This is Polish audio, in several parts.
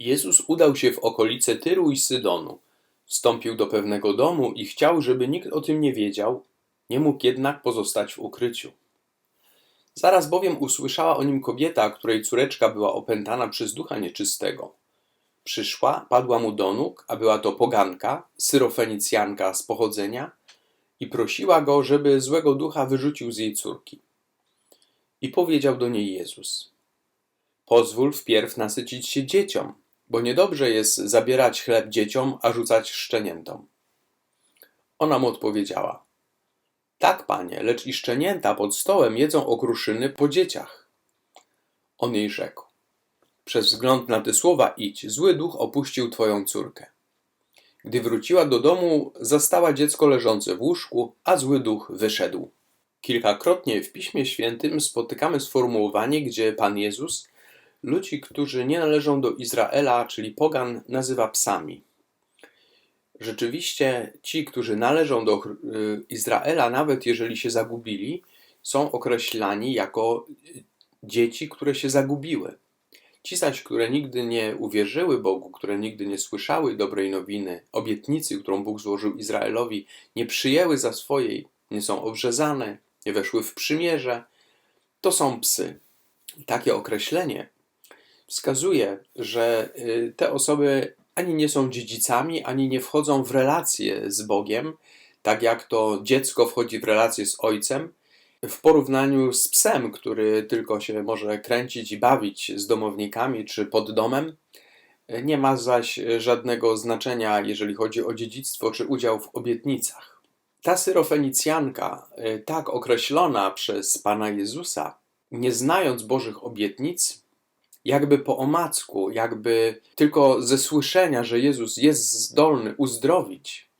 Jezus udał się w okolice Tyru i Sydonu. Wstąpił do pewnego domu i chciał, żeby nikt o tym nie wiedział, nie mógł jednak pozostać w ukryciu. Zaraz bowiem usłyszała o nim kobieta, której córeczka była opętana przez ducha nieczystego. Przyszła, padła mu do nóg, a była to poganka, syrofenicjanka z pochodzenia, i prosiła go, żeby złego ducha wyrzucił z jej córki. I powiedział do niej Jezus: Pozwól wpierw nasycić się dzieciom, bo niedobrze jest zabierać chleb dzieciom, a rzucać szczeniętom. Ona mu odpowiedziała: Tak, panie, lecz i szczenięta pod stołem jedzą okruszyny po dzieciach. On jej rzekł: Przez wzgląd na te słowa idź, zły duch opuścił twoją córkę. Gdy wróciła do domu, zastała dziecko leżące w łóżku, a zły duch wyszedł. Kilkakrotnie w Piśmie Świętym spotykamy sformułowanie, gdzie Pan Jezus ludzi, którzy nie należą do Izraela, czyli pogan, nazywa psami. Rzeczywiście ci, którzy należą do y, Izraela, nawet jeżeli się zagubili, są określani jako dzieci, które się zagubiły. Ci zaś, które nigdy nie uwierzyły Bogu, które nigdy nie słyszały dobrej nowiny, obietnicy, którą Bóg złożył Izraelowi, nie przyjęły za swojej, nie są obrzezane, nie weszły w przymierze, to są psy. Takie określenie wskazuje, że y, te osoby ani nie są dziedzicami, ani nie wchodzą w relacje z Bogiem, tak jak to dziecko wchodzi w relacje z ojcem, w porównaniu z psem, który tylko się może kręcić i bawić z domownikami czy pod domem. Nie ma zaś żadnego znaczenia, jeżeli chodzi o dziedzictwo czy udział w obietnicach. Ta syrofenicjanka, y, tak określona przez Pana Jezusa, nie znając Bożych obietnic, jakby po omacku, jakby tylko ze słyszenia, że Jezus jest zdolny uzdrowić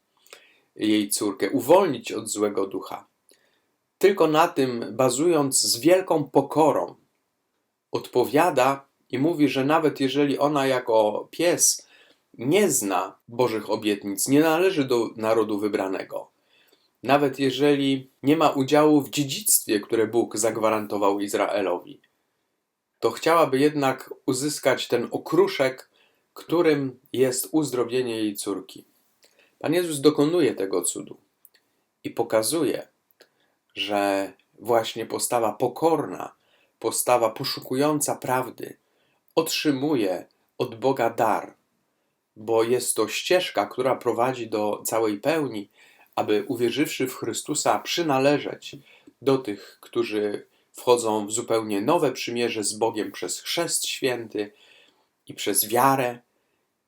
jej córkę, uwolnić od złego ducha, tylko na tym bazując z wielką pokorą, odpowiada i mówi, że nawet jeżeli ona jako pies nie zna Bożych obietnic, nie należy do narodu wybranego, nawet jeżeli nie ma udziału w dziedzictwie, które Bóg zagwarantował Izraelowi, to chciałaby jednak uzyskać ten okruszek, którym jest uzdrowienie jej córki. Pan Jezus dokonuje tego cudu i pokazuje, że właśnie postawa pokorna, postawa poszukująca prawdy otrzymuje od Boga dar, bo jest to ścieżka, która prowadzi do całej pełni, aby uwierzywszy w Chrystusa przynależeć do tych, którzy wchodzą w zupełnie nowe przymierze z Bogiem przez chrzest święty i przez wiarę,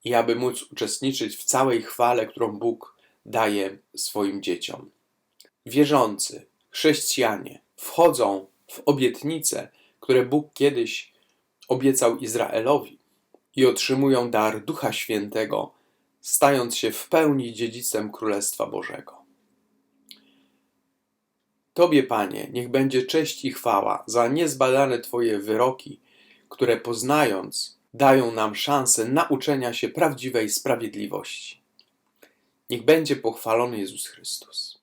i aby móc uczestniczyć w całej chwale, którą Bóg daje swoim dzieciom. Wierzący, chrześcijanie wchodzą w obietnice, które Bóg kiedyś obiecał Izraelowi i otrzymują dar Ducha Świętego, stając się w pełni dziedzicem Królestwa Bożego. Tobie, Panie, niech będzie cześć i chwała za niezbadane Twoje wyroki, które poznając, dają nam szansę nauczenia się prawdziwej sprawiedliwości. Niech będzie pochwalony Jezus Chrystus.